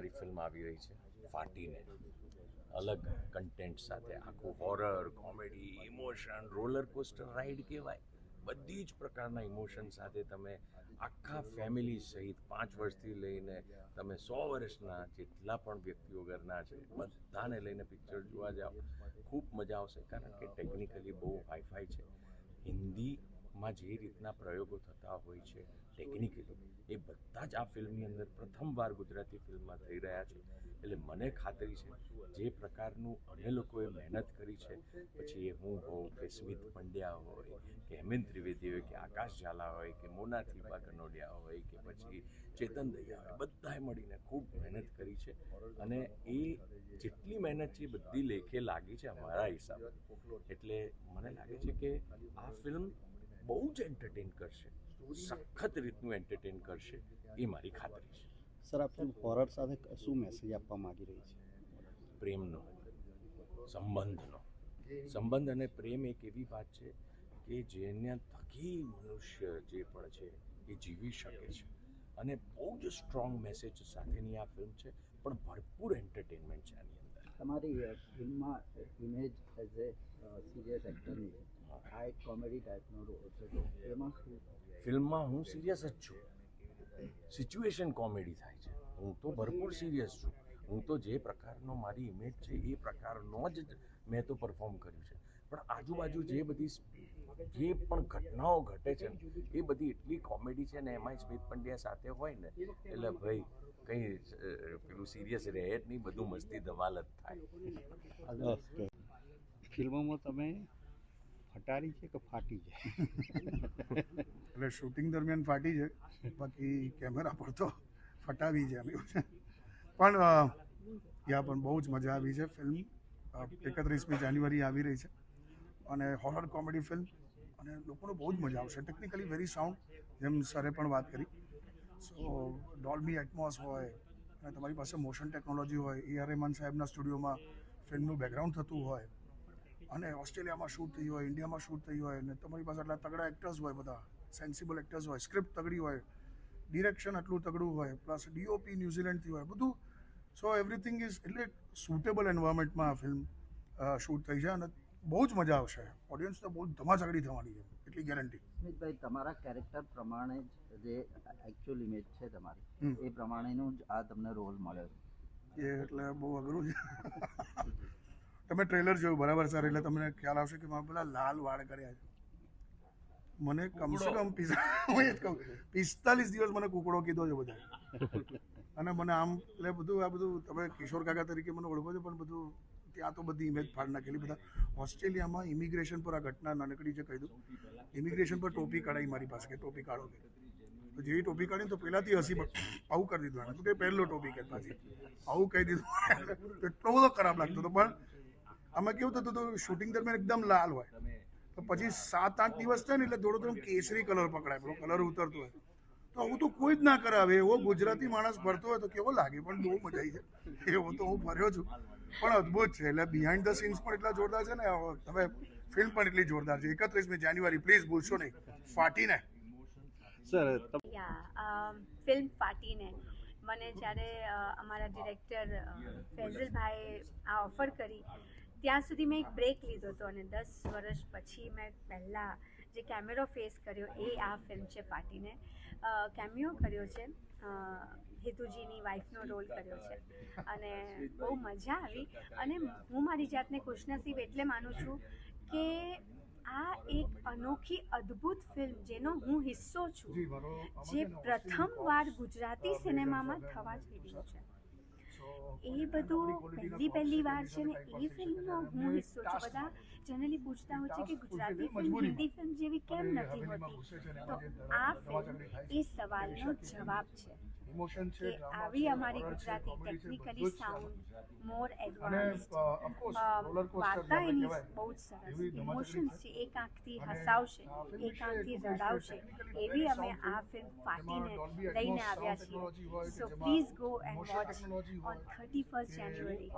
મારી ફિલ્મ આવી રહી છે, ફાટીને. અલગ કન્ટેન્ટ સાથે. આખું horror comedy emotion roller coaster ride કહેવાય. બધી જ પ્રકારના ઇમોશન સાથે તમે આખા ફેમિલી સહિત પાંચ વર્ષથી લઈને તમે સો વર્ષના જેટલા પણ વ્યક્તિઓ ઘરના છે, બધાને લઈને પિક્ચર જોવા જાઓ. ખૂબ મજા આવશે કારણ કે ટેકનિકલી બહુ હાઈફાઈ છે. હિન્દીમાં જે રીતના પ્રયોગો થતા હોય છે ટેકનિકલી એ બધા જ આ ફિલ્મની અંદર પ્રથમવાર ગુજરાતી ફિલ્મમાં થઈ રહ્યા છે. એટલે મને ખાતરી છે, જે પ્રકારનું અમે લોકોએ મહેનત કરી છે, પછી એ હું હોઉં કે સ્મિત પંડ્યા હોય, કે હેમેન્દ્ર ત્રિવેદી હોય, કે આકાશ ઝાલા હોય, કે મોના થીપા કનોડિયા હોય, કે પછી ચેતન દૈયા હોય, બધાએ મળીને ખૂબ મહેનત કરી છે. અને એ જેટલી મહેનત છે બધી લેખે લાગી છે અમારા હિસાબે. એટલે મને લાગે છે કે આ ફિલ્મ બહુ જ એન્ટરટેન કરશે. સખત રીતનું એન્ટરટેન કરશે. એ મારી ખાતરી છે. સર આ હોરર સાથે શું મેસેજ આપવા માંગી રહી છે? પ્રેમનો સંબંધનો. સંબંધ અને પ્રેમ એક એવી વાત છે કે જેના થકી મનુષ્ય જે પણ છે એ જીવી શકે છે. અને બહુ જ સ્ટ્રોંગ મેસેજ સાથેની આ ફિલ્મ છે. પણ ભરપૂર એન્ટરટેનમેન્ટ છે આની અંદર. તમારી ફિલ્મમાં ઇમેજ એઝ એ સિરિયસ એક્ટરની આ એક કોમેડી ટાઈપનો રોલ છે એમાં શું ફિલ્મમાં હું સિરિયસ જ છું. સિચ્યુએશન કોમેડી થાય છે. હું તો ભરપૂર સિરિયસ છું. હું તો જે પ્રકારનો મારી ઇમેજ છે એ પ્રકારનો જ મેં તો પરફોર્મ કર્યું છે. પણ આજુબાજુ જે બધી જે પણ ઘટનાઓ ઘટે છે ને એ બધી એટલી કોમેડી છે ને એમાંય સ્મિત પંડ્યા સાથે હોય ને એટલે ભાઈ કંઈ પેલું સિરિયસ રહે જ નહીં બધું મસ્તી ધમાલ જ થાય. ફિલ્મોમાં તમે ફટારી છે કે ફાટી છે? એટલે શૂટિંગ દરમિયાન ફાટી છે. બાકી કેમેરા પર તો ફટાવી છે એમ પણ ત્યાં પણ બહુ જ મજા આવી છે ફિલ્મ. એકત્રીસમી જાન્યુઆરી આવી રહી છે. અને હોરર કોમેડી ફિલ્મ અને લોકોને બહુ જ મજા આવશે. ટેકનિકલી વેરી સાઉન્ડ જેમ સરે પણ વાત કરી. સો ડોલ્બી એટમોસ હોય, અને તમારી પાસે મોશન ટેકનોલોજી હોય એ આર રહેમાન સાહેબના સ્ટુડિયોમાં ફિલ્મનું બેકગ્રાઉન્ડ થતું હોય અને ઓસ્ટ્રેલિયામાં શૂટ થયું હોય ઇન્ડિયામાં શૂટ થયું હોય અને તમારી પાસે આટલા તગડા એક્ટર્સ હોય બધા સેન્સિબલ એક્ટર્સ હોય સ્ક્રિપ્ટ તગડી હોય ડિરેક્શન આટલું તગડું હોય પ્લસ ડીઓપી ન્યુઝીલેન્ડથી હોય બધું. સો એવરીથિંગ ઇઝ એટલે સુટેબલ એન્વાયરમેન્ટમાં આ ફિલ્મ શૂટ થઈ છે અને બહુ જ મજા આવશે. ઓડિયન્સ તો બહુ ધમાચકડી થવાની છે એટલી ગેરંટી ભાઈ તમારા કેરેક્ટર પ્રમાણે જ જે એકચ્યુઅલ ઇમેજ છે તમારી એ પ્રમાણેનું જ આ તમને રોલ મળ્યો છે. એટલે બહુ અઘરું છે. તમે ટ્રેલર જોયું બરાબર સર? એટલે તમને ખ્યાલ આવશે કે મારા પેલા લાલ વાળ કર્યા છે. મને કમસે કમ હું એ જ કહું પિસ્તાલીસ દિવસ મને કુકડો કીધો છે બધા અને મને આમ એટલે બધું આ બધું તમે કિશોર કાકા તરીકે મને ઓળખો છો પણ બધું ત્યાં તો બધી ઇમેજ ફાડ નાખેલી. બધા ઓસ્ટ્રેલિયામાં ઇમિગ્રેશન પર આ ઘટના નાનકડી છે કહી દઉં. ઇમિગ્રેશન પર ટોપી કાઢાઈ મારી પાસે કે ટોપી કાઢો કે. તો જેવી ટોપી કાઢી તો પહેલાંથી હસી આવું કરી દીધું તો કે પહેલો ટોપી કે પાછી. આવું કહી દીધું એટલો બધો ખરાબ લાગતો હતો. પણ આમાં કેવું થતું હતું? શૂટિંગ દરમિયાન એકદમ લાલ હોય. તો પછી સાત આઠ દિવસ થાય ને એટલે થોડો થોડો કેસરી કલર પકડાય. પેલો કલર ઉતરતો હોય. તો આવું તો કોઈ જ ના કરાવે. એવો ગુજરાતી માણસ ફરતો હોય તો કેવો લાગે? પણ બહુ મજા આવી છે એવો તો હું ફર્યો છું. પણ અદ્ભુત છે. એટલે બિહાઇન્ડ ધ સીન્સ પણ એટલા જોરદાર છે ને. તમે ફિલ્મ પણ એટલી જોરદાર છે. એકત્રીસમી જાન્યુઆરી પ્લીઝ ભૂલશો નહીં. ફાટીને. Sir film Faatine. મને જ્યારે અમારા ડિરેક્ટર ફૈઝલભાઈએ આ ઓફર કરી ત્યાં સુધી મેં એક બ્રેક લીધો હતો અને દસ વર્ષ પછી મેં પહેલાં જે કેમેરો ફેસ કર્યો એ આ ફિલ્મ છે પાટીને કેમિયો કર્યો છે. હેતુજીની વાઈફનો રોલ કર્યો છે. અને બહુ મજા આવી. અને હું મારી જાતને ખુશનસીબ એટલે માનું છું કે આ એક અનોખી અદ્ભુત ફિલ્મ જેનો હું હિસ્સો છું જે પ્રથમવાર ગુજરાતી સિનેમામાં થવા જઈ રહ્યું છે. એ બધું પહેલી પહેલી વાર છે ને એ ફિલ્મનો હું હિસ્સો છું. બધા જનરલી પૂછતા હોય છે કે ગુજરાતી ફિલ્મ હિન્દી ફિલ્મ જેવી કેમ નથી હોતી? તો આ ફિલ્મ એ સવાલનો જવાબ છે. ઇમોશન છે આવી અમારી Gujarati technically sound more advance વાર્તા એની બહુ જ સરસ ઇમોશન્સ છે. એક આંખથી હસાવશે એક આંખથી રડાવશે એવી અમે આ ફિલ્મ ફાટીને લઈને આવ્યા છીએ. So please go and watch on thirty first January